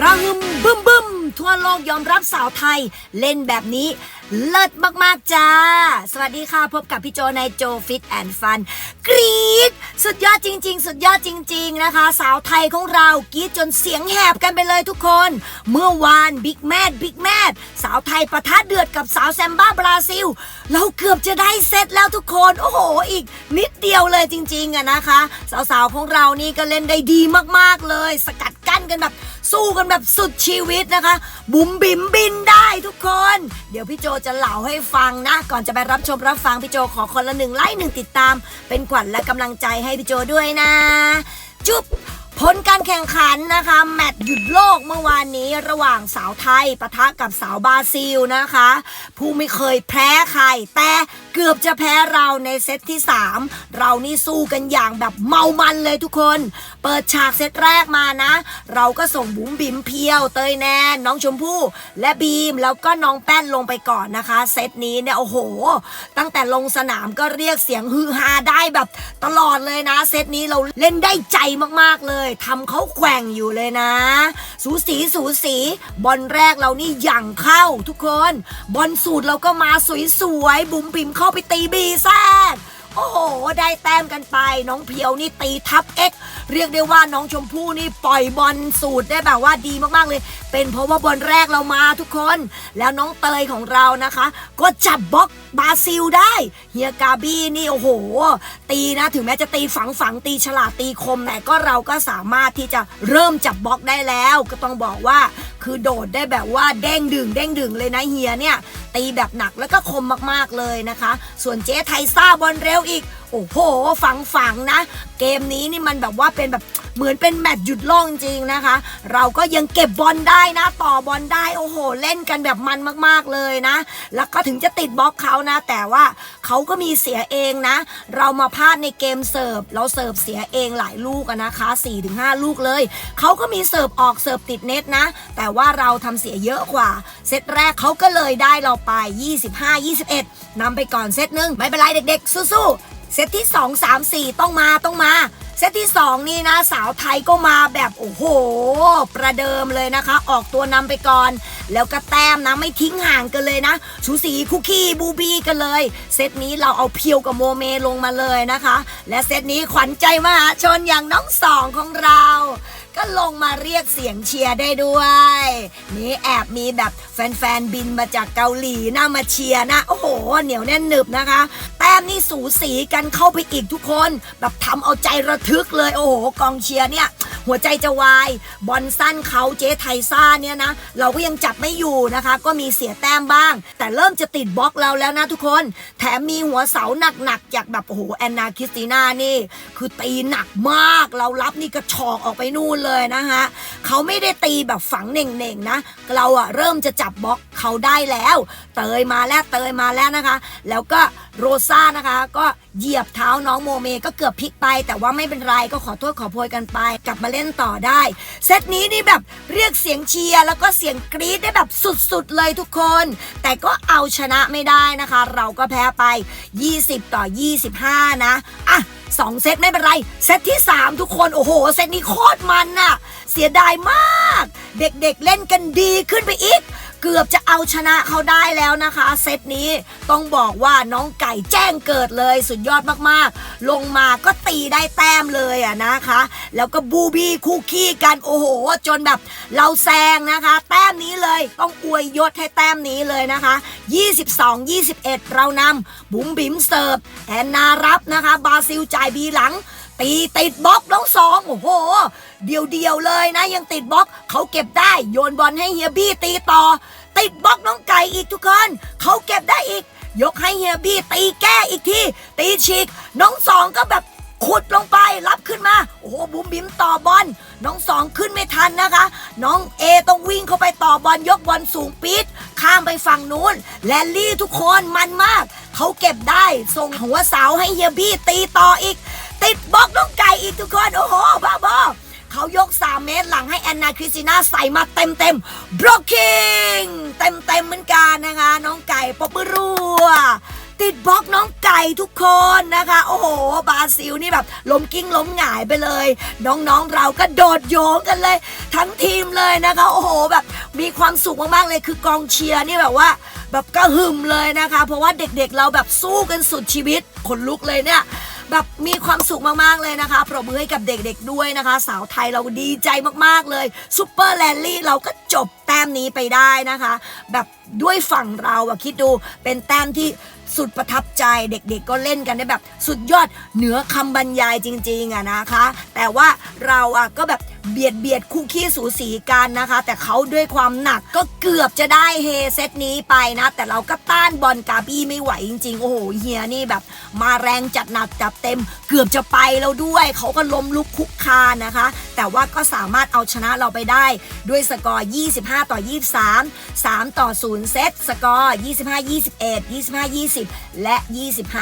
ระหึมบึ้มบึ้มทั่วโลกยอมรับสาวไทย เล่นแบบนี้เลิศมาก ๆ จ้า สวัสดีค่ะ พบกับพี่โจในโจฟิตแอนด์ฟันกรี๊ดสุดยอดจริง ๆ สุดยอดจริง ๆ นะคะ สาวไทยของเรากรี๊ดจนเสียงแหบกันไปเลยทุกคน เมื่อวานบิ๊กแมดบิ๊กแมดสาวไทยประทะเดือดกับสาวแซมบ้าบราซิล เราเกือบจะได้เซตแล้วทุกคน โอ้โห อีกนิดเดียวเลยจริง ๆอะนะคะ สาวๆของเรานี่ก็เล่นได้ดีมากๆเลย สกัดกั้นกันแบบ สู้กันแบบสุดชีวิตนะคะ บุ๋มบิ๋มบินได้ทุกคน เดี๋ยวพี่โจจะเล่าให้ฟังนะ ก่อนจะไปรับชมรับฟังพี่โจขอคนละหนึ่งไลค์หนึ่งติดตาม เป็นขวัญและกำลังใจให้พี่โจด้วยนะ จุ๊บ ผลการแข่งขันนะคะ แมตช์หยุดโลกเมื่อวานนี้ระหว่างสาวไทยปะทะกับสาวบราซิลนะคะ ผู้ไม่เคยแพ้ใคร แต่เกือบจะแพ้เราในเซตที่ 3 เรานี่สู้กันอย่างแบบเมามันเลยทุกคน เปิดฉากเซตแรกมานะ เราก็ส่งบุ๋มบิ๋มเพียว เตยแนน น้องชมพู่ และบีมแล้วก็น้องแป้นลงไปก่อนนะคะ เซตนี้เนี่ยโอ้โห ตั้งแต่ลงสนามก็เรียกเสียงฮือฮาได้แบบตลอดเลยนะ เซตนี้เราเล่นได้ใจมากๆเลยทำเขาแกว่งอยู่เลยนะ สูสีสูสีบอลแรกเรานี่ยั่งเข้าทุกคน บอลสูตรเราก็มาสวยๆบุ๋มพิมเข้าไปตีบีแซดโอ้โห ได้แต้มกันไป น้องเพียวนี่ตีทับเอ็กเรียกได้ว่าน้องชมพู่นี่ปล่อยบอลสูตรได้แบบว่าดีมากๆเลย เป็นเพราะว่าบอลแรกเรามาทุกคน แล้วน้องเตยของเรานะคะ ก็จับบล็อกบราซิลได้เฮียกาบี้นี่โอ้โห ตีนะถึงแม้จะตีฝังฝังตีฉลาดตีคมแต่ก็เราก็สามารถที่จะเริ่มจับบล็อกได้แล้ว ก็ต้องบอกว่า คือโดดได้แบบว่าเด้งดึงเด้งดึงเลยนะเฮียเนี่ย ตีแบบหนักแล้วก็คมมากๆเลยนะคะ ส่วนเจ๊ไทซ่าบอลเร็วอีก โอ้โหฝังฝังๆนะ เกมนี้นี่มันแบบว่าเป็นแบบ เหมือนเป็นแมตช์หยุดโลกจริงนะคะ เราก็ยังเก็บบอลได้นะ ต่อบอลได้โอ้โห เล่นกันแบบมันมากๆเลยนะ แล้วก็ถึงจะติดบล็อกเขานะ แต่ว่าเขาก็มีเสียเองนะ เรามาพลาดในเกมเสิร์ฟเราเสิร์ฟเสียเองหลายลูกอะนะคะ 4-5 ลูกเลยเขาก็มีเสิร์ฟออกเสิร์ฟติดเน็ตนะ แต่ว่าเราทำเสียเยอะกว่าเซตแรกเขาก็เลยได้เราไป 25-21นำไปก่อนเซตหนึ่งไม่เป็นไรเด็กๆสู้ๆเซตที่ 2 3 4 ต้องมาต้องมา ซตที่ 2 นี่นะสาวไทยก็มาแบบโอ้โห ประเดิมเลยนะคะ ออกตัวนำไปก่อน แล้วก็แต้มนะไม่ทิ้งห่างกันเลยนะชูสีคุกกี้บูบี้กันเลย เซตนี้เราเอาเพียวกับโมเมลงมาเลยนะคะ และเซตนี้ขวัญใจมหาชนอย่างน้องสองของเรา ก็ลงมาเรียกเสียงเชียร์ได้ด้วยนี่แอบมีแบบแฟนๆบินมาจากเกาหลีนะมาเชียร์นะโอ้โห เหนียวแน่นหนึบนะคะแต้มนี่สูสีกันเข้าไปอีกทุกคน แบบทำเอาใจระทึกเลย โอ้โห กองเชียร์เนี่ย หัวใจจะวาย บอลสั้นเขาเจ๊ไทซ่าเนี่ยนะ เราก็ยังจับไม่อยู่นะคะ ก็มีเสียแต้มบ้าง แต่เริ่มจะติดบล็อกเราแล้วนะทุกคน แถมมีหัวเสาหนักๆจากแบบโอ้โหแอนนาคิสติน่านี่ คือตีหนักมากเรารับนี่กระชอกออกไปนู่นเลยนะคะเขาไม่ได้ตีแบบฝังเน่งๆนะ เราอะเริ่มจะจับบล็อกเขาได้แล้ว เตยมาแล้วเตยมาแล้วนะคะ แล้วก็โรซ่านะคะ ก็เหยียบเท้าน้องโมเมก็เกือบพลิกไป แต่ว่าไม่เป็นไรก็ขอโทษขอโพยกันไป กลับมาเล่นต่อได้ เซตนี้นี่แบบเรียกเสียงเชียร์แล้วก็เสียงกรี๊ดได้แบบสุดๆเลยทุกคน แต่ก็เอาชนะไม่ได้นะคะ เราก็แพ้ไป 20 ต่อ 25 นะอะสองเซตไม่เป็นไร เซตที่ 3 ทุกคนโอ้โห เซตนี้โคตรมันน่ะ เสียดายมาก เด็กๆเเล่นกันดีขึ้นไปอีก เกือบจะเอาชนะเขาได้แล้วนะคะ เซตนี้ต้องบอกว่าน้องไก่แจ้งเกิดเลยสุดยอดมากๆ ลงมาก็ตีได้แต้มเลยอะนะคะ แล้วก็บูบี้คู่ขี้กันโอ้โห จนแบบเราแซงนะคะ แต้มนี้เลยต้องอวยยศให้แต้มนี้เลยนะคะ 22-21 เรานำบุ๋มบิ๋มเสิร์ฟแอนนารับนะคะ บราซิลจ่ายบีหลังตีติดบล็อกน้องสองโอ้โห เดียวเดียวๆเลยนะยังติดบล็อกเขาเก็บได้โยนบอลให้เฮียบี้ตีต่อ ติดบล็อกน้องไก่อีกทุกคนเขาเก็บได้อีก ยกให้เฮียบี้ตีแก้อีกทีตีฉีก น้องสองก็แบบขุดลงไปรับขึ้นมา โอ้โหบุ๋มบิ๋มต่อบอลน้องสองขึ้นไม่ทันนะคะ น้องเอต้องวิ่งเข้าไปต่อบอลยกบอลสูงปีดข้ามไปฝั่งนู้น แลนลี่ทุกคนมันมาก เขาเก็บได้ส่งหัวเสาให้เฮียบี้ตีต่ออีก ติดบล็อกน้องไก่อีกทุกคนโอ้โห 3เมตรหลังให้แอนนาคริสติน่าใส่มาเต็มเต็มบล็อกกิ้งเต็มเต็มเหมือนกันนะคะ น้องไก่ปอบรัวติดบล็อกน้องไก่ทุกคนนะคะ โอ้โห บราซิลนี่แบบล้มกิ้งล้มหงายไปเลย น้องๆเราก็โดดโยงกันเลย ทั้งทีมเลยนะคะ โอ้โหแบบมีความสุขมากๆเลยคือกองเชียร์นี่แบบว่า แบบกระหึ่มเลยนะคะ เพราะว่าเด็กๆเราแบบสู้กันสุดชีวิตขนลุกเลยเนี่ย แบบมีความสุขมากๆเลยนะคะปรบมือให้กับเด็กๆด้วยนะคะ สาวไทยเราดีใจมากๆเลยซูเปอร์แลนลี่เราก็จบแต้มนี้ไปได้นะคะ แบบด้วยฝั่งเราอะคิดดูเป็นแต้มที่สุดประทับใจเด็กๆ ก็เล่นกันได้แบบ สุดยอดเหนือคำบรรยายจริงๆอะนะคะ แต่ว่าเราอะก็แบบ เบียดเบียดคู่ขี้สูสีกันนะคะ แต่เขาด้วยความหนักก็เกือบจะได้เฮเซตนี้ไปนะ แต่เราก็ต้านบอลกาบี้ไม่ไหวจริงๆ โอ้โหเฮียนี่แบบ มาแรงจัดหนักจัดเต็ม เกือบจะไปแล้วด้วย เขาก็ล้มลุกคุกคานนะคะ แต่ว่าก็สามารถเอาชนะเราไปได้ ด้วยสกอร์ 25 ต่อ 23 3 ต่อ 0 เซตสกอร์ 25 21 25 20 และ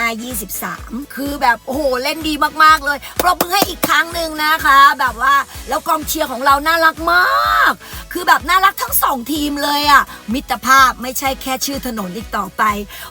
25 23 คือแบบโอ้โหเล่นดีมากๆเลยปรบมือให้อีกครั้งหนึ่งนะคะ แบบว่าแล้วกองเชียร์ของเราน่ารักมาก คือแบบน่ารักทั้งสองทีมเลยอะมิตรภาพไม่ใช่แค่ชื่อถนนอีกต่อไป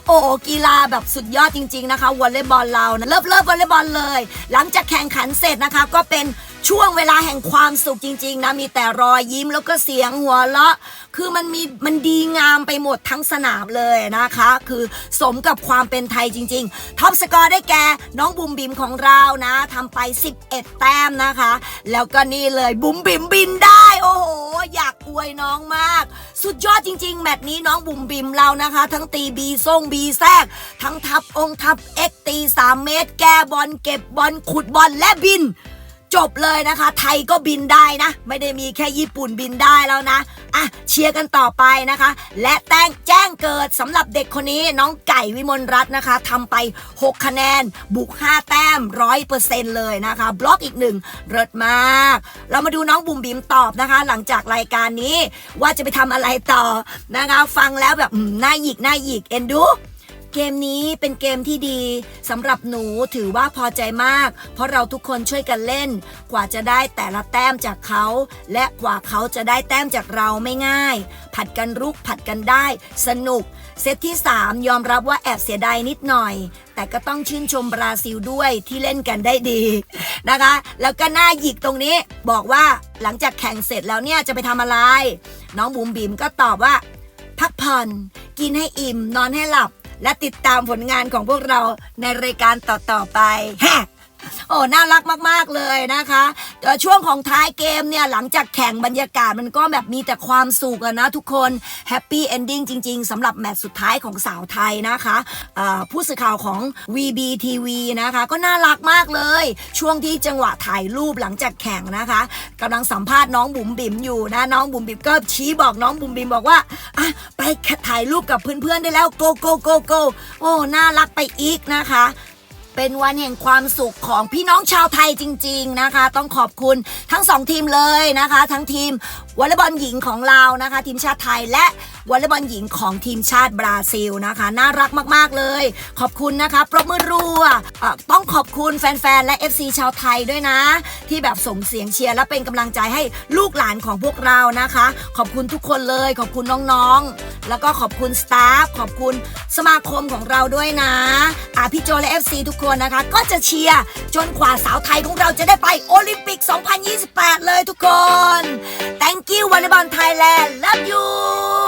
โอ้กีฬาแบบสุดยอดจริง ๆนะคะวอลเลย์บอลเรานะเลิฟเลิฟวอลเลย์บอลเลย หลังจากแข่งขันเสร็จนะคะก็เป็น ช่วงเวลาแห่งความสุขจริง ๆ นะ มีแต่รอยยิ้มแล้วก็เสียงหัวเราะ คือมันมีมันดีงามไปหมดทั้งสนามเลยนะคะ คือสมกับความเป็นไทยจริง ๆ ท็อปสกอร์ได้แก่น้องบุ๋มบิมของเรานะทำไป 11 แต้มนะคะ แล้วก็นี่เลยบุ๋มบิมบินได้ โอ้โห อยากอวยน้องมาก สุดยอดจริง ๆ แมตช์นี้น้องบุ๋มบิมเรานะคะ ทั้งตีบีส่งบีแทกทั้งทับองค์ทับเอ็กตี3เมตร แก้บอลเก็บบอลขุดบอลและบิน จบเลยนะคะ ไทยก็บินได้นะ ไม่ได้มีแค่ญี่ปุ่นบินได้แล้วนะอะเชียร์กันต่อไปนะคะ และแต้งแจ้งเกิดสำหรับเด็กคนนี้น้องไก่วิมลรัตน์นะคะทำไป 6 คะแนน บุก 5 แต้มร้อยเปอร์เซ็นต์เลยนะคะ บล็อกอีกหนึ่งเลิศมาก เรามาดูน้องบุ๋มบิมตอบนะคะ หลังจากรายการนี้ว่าจะไปทำอะไรต่อนะคะ ฟังแล้วแบบอืมน่าหยิกน่าหยิกเอ็นดู เกมนี้เป็นเกมที่ดีสำหรับหนูถือว่าพอใจมาก เพราะเราทุกคนช่วยกันเล่น กว่าจะได้แต่ละแต้มจากเขา และกว่าเขาจะได้แต้มจากเราไม่ง่าย ผัดกันรุกผัดกันได้ สนุก เซตที่ 3 ยอมรับว่าแอบเสียดายนิดหน่อย แต่ก็ต้องชื่นชมบราซิลด้วยที่เล่นกันได้ดีนะคะ แล้วก็หน้าหยิกตรงนี้บอกว่าหลังจากแข่งเสร็จแล้วเนี่ยจะไปทำอะไร น้องบุ๋มบิมก็ตอบว่า พักผ่อน กินให้อิ่ม นอนให้หลับ และติดตามผลงานของพวกเราในรายการต่อๆไปฮะ โอ้น่ารักมาก ๆ เลยนะคะแต่ช่วงของท้ายเกมเนี่ย หลังจากแข่งบรรยากาศมันก็แบบมีแต่ความสุขอะนะทุกคนแฮปปี้เอนดิ้งจริง ๆสำหรับแมตช์สุดท้ายของสาวไทยนะคะผู้สื่อข่าวของ VBTV นะคะ ก็น่ารักมากเลย ช่วงที่จังหวะถ่ายรูปหลังจากแข่งนะคะกำลังสัมภาษณ์น้องบุ๋มบิ๋มอยู่นะ น้องบุ๋มบิ๋มก็ชี้บอกน้องบุ๋มบิ๋มบอกว่าอะไปถ่ายรูปกับเพื่อนๆได้แล้ว go go go go โอ้น่ารักไปอีกนะคะ เป็นวันแห่งความสุขของพี่น้องชาวไทยจริง ๆนะคะ ต้องขอบคุณทั้งสองทีมเลยนะคะ ทั้งทีมวอลเลย์บอลหญิงของเรานะคะ ทีมชาติไทยและวอลเลย์บอลหญิงของทีมชาติบราซิลนะคะ น่ารักมากๆเลย ขอบคุณนะคะปรบมือรัวต้องขอบคุณแฟนๆและ FC ชาวไทยด้วยนะ ที่แบบส่งเสียงเชียร์และเป็นกำลังใจให้ลูกหลานของพวกเรานะคะ ขอบคุณทุกคนเลย ขอบคุณน้องๆ แล้วก็ขอบคุณสตาฟขอบคุณสมาคมของเราด้วยนะอ่าพี่โจและ FC ทุกคนนะคะ ก็จะเชียร์จนกว่าสาวไทยของเราจะได้ไปโอลิมปิก 2028 เลยทุกคน thank you วอลเลย์บอลไทยแลนด์ love you